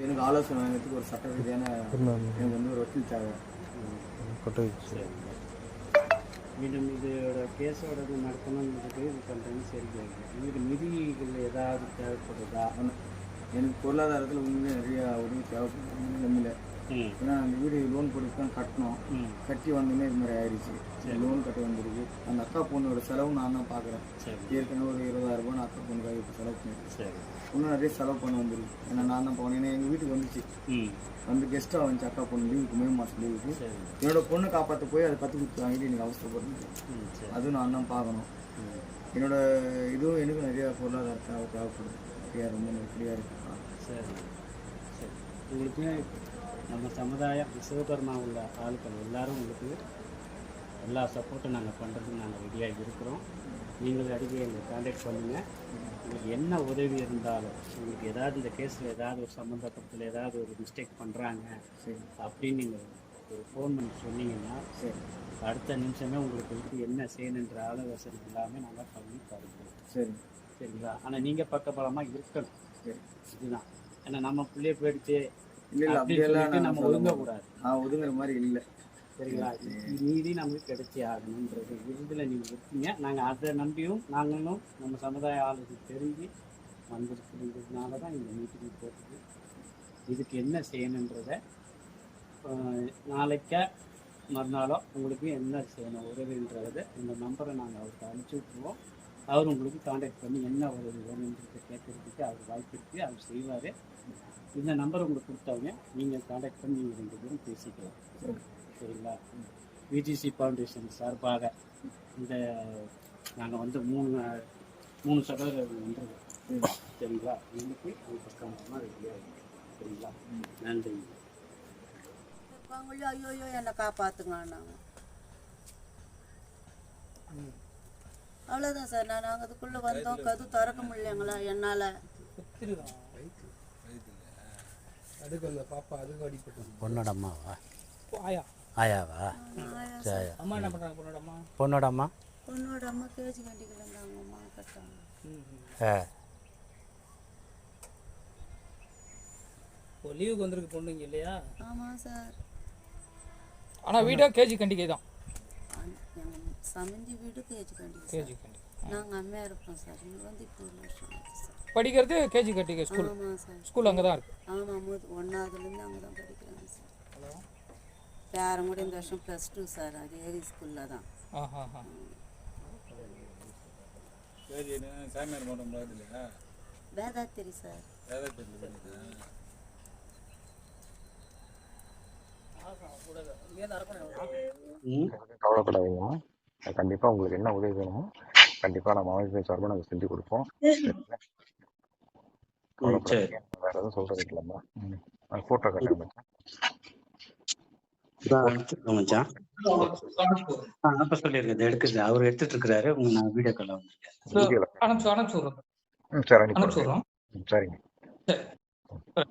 எனக்கு ஆலோசனை வாங்கிறதுக்கு ஒரு சட்ட ரீதியான எனக்கு வந்து ஒரு வக்கீல் தேவை. மீண்டும் இதோட கேஸோட இது நடத்தணுங்கிறது இது பண்ணுறேன்னு சரி உங்களுக்கு நிதிகள் ஏதாவது தேவைப்படுதா? எனக்கு பொருளாதாரத்தில் உண்மையிலே நிறைய உதவி தேவைப்படுது உண்மையில ம் ஏன்னா அந்த வீடு லோன் போட்டு தான் கட்டணும். கட்டி வந்தோடனே இது மாதிரி ஆயிடுச்சு. லோன் கட்ட வந்துருக்கு. அந்த அக்கா பொண்ணோட செலவு நான் தான் பார்க்குறேன். சரி. ஏற்கனவே ஒரு இருபதாயிரம் ரூபாய் நான் அக்கா பொண்ணுக்காக இப்போ செலவு பண்ணிருக்கேன் சரி. இன்னும் நிறைய செலவு பண்ண வந்துருக்கு. ஏன்னா நான் தான் போனேன் ஏன்னா எங்கள் வீட்டுக்கு வந்துச்சு. ம். வந்து கெஸ்ட்டாக வந்துச்சு அக்கா பொண்ணு லீவுக்கு மே மாதம் லீவுக்கு என்னோட பொண்ணை காப்பாற்ற போய் அதை கற்று கொடுத்து வாங்கிட்டு எனக்கு அவசரப்படுது அதுவும் நான் தான் பார்க்கணும். என்னோட இதுவும் எனக்கு நிறைய பொருளாதார தேவை தேவைப்படுது. அப்படியா ரொம்ப நெருக்கடியாக இருக்கு சரி. சரி. உங்களுக்கு நம்ம சமுதாயம் சிவபெருமா உள்ள ஆட்கள் எல்லாரும் உங்களுக்கு எல்லா சப்போர்ட்டும் நாங்கள் பண்ணுறதுக்கு நாங்கள் ரெடியாக இருக்கிறோம். நீங்கள் அடிக்கடி எங்களை காண்டாக்ட் பண்ணுங்கள் உங்களுக்கு என்ன உதவி இருந்தாலும் உங்களுக்கு ஏதாவது இந்த கேஸில் ஏதாவது ஒரு சம்மந்தப்பட்டத்தில் ஏதாவது ஒரு மிஸ்டேக் பண்ணுறாங்க சரி. அப்படின்னு நீங்கள் ஒரு ஃபோன் பண்ணி சொன்னீங்கன்னா சரி. அடுத்த நிமிஷமே உங்களுக்கு வந்து என்ன செய்யணுன்ற ஆலோசனை எல்லாமே நாங்கள் பண்ணி தருவோம். சரி. சரிங்களா? ஆனால் நீங்கள் பக்கபலமாக இருக்கணும். சரி. இதுதான். ஏன்னா நம்ம பிள்ளைய போயிடுச்சு இல்லை இல்லை அப்படியெல்லாம் நம்ம சொல்ல ஒதுங்க மாட்டேன். கூடாது நான் ஒதுங்குற மாதிரி இல்லை. சரிங்களா? நீதி நமக்கு கிடைச்சே ஆகணுன்றது விருதில் நீங்கள் இருக்கீங்க நாங்கள் அதை நம்பியும் நாங்களும் நம்ம சமுதாய ஆளுக்கு தெரிஞ்சு வந்திருக்கிறதுனால தான் இந்த மீட்டிங் போட்டுது இதுக்கு என்ன செய்யணுன்றத நாளைக்கா மறுநாளோ உங்களுக்கு என்ன செய்யணும் உதவின்றத இந்த நம்பரை நாங்கள் அவருக்கு அனுப்பிச்சி விட்ருவோம் அவர் உங்களுக்கு காண்டாக்ட் பண்ணி என்ன உதவி வேணுன்றதை கேட்கறதுக்கு அவர் வாய்ப்பு இருக்குது அவர் செய்வார். இந்த நம்பர் உங்களுக்கு கொடுத்தவங்க நீங்கள் காண்டாக்ட் பண்ணி நீங்கள் ரெண்டு பேரும் பேசிக்கலாம். சரிங்களா? விஜிசி ஃபவுண்டேஷன் சார்பாக இந்த நாங்கள் வந்து மூணு மூணு சகோதரர்கள் வந்துருக்கோம். சரிங்களா? இன்னைக்கு ஒரு பக்கம் ரெடியாக சரிங்களா? நன்றி. ஐயோ ஐயோ என்னை காப்பாற்றுங்கன்னாங்க அவ்வளோதான் சார். நான் நாங்கள் அதுக்குள்ளே வந்தோம் கது திறக்க முடியலைங்களா என்னால். அதுக்கு அந்த பாப்பா அதுக்கு அடிப்பட்டு பொண்ணோட அம்மாவா ஆயா ஆயாவா சரி. அம்மா என்ன பண்றாங்க பொண்ணோட அம்மா பொண்ணோட அம்மா பொண்ணோட அம்மா கேஜி கண்டிக்கில் இருந்தாங்க அம்மா கட்டாங்க ஆ. இப்போ லீவுக்கு வந்திருக்கு பொண்ணுங்க இல்லையா? ஆமாம் சார். ஆனா வீடா கேஜி கண்டிகை தான். சமந்தி வீடு KG Kandigai KG sir Kandigai நாங்கள் அம்மையாக இருப்போம் சார். இங்கே வந்து இப்போ ஒரு வருஷம் சார். படிக்கிறது கேஜி கண்டிகை ஸ்கூல். ஆமாம் சார். ஸ்கூல் அங்கே தான் இருக்கு. ஆமாம் மூ ஒன்றாவதுலேருந்து அங்கே தான் படிக்கிறாங்க சார். பேரன் கூட இந்த வருஷம் ப்ளஸ் டூ சார். அதே ஸ்கூலில் தான். ஆஹா ஆஹா. சாமியார் மட்டம் இல்லையா வேதாத்திரி சார். கவலைப்படாதீங்கம்மா கண்டிப்பாக உங்களுக்கு என்ன உதவி வேணுமோ கண்டிப்பாக நம்ம அமைப்பின் சார்பாக நாங்கள் செஞ்சு கொடுப்போம். வேற எதுவும் சொல்றது இல்லைம்மா ஃபோட்டோ காட்டுங்க அவர் எடுத்துட்டு இருக்கிறாரு நான் வீடியோ கால் ம், சரிங்க. சரி.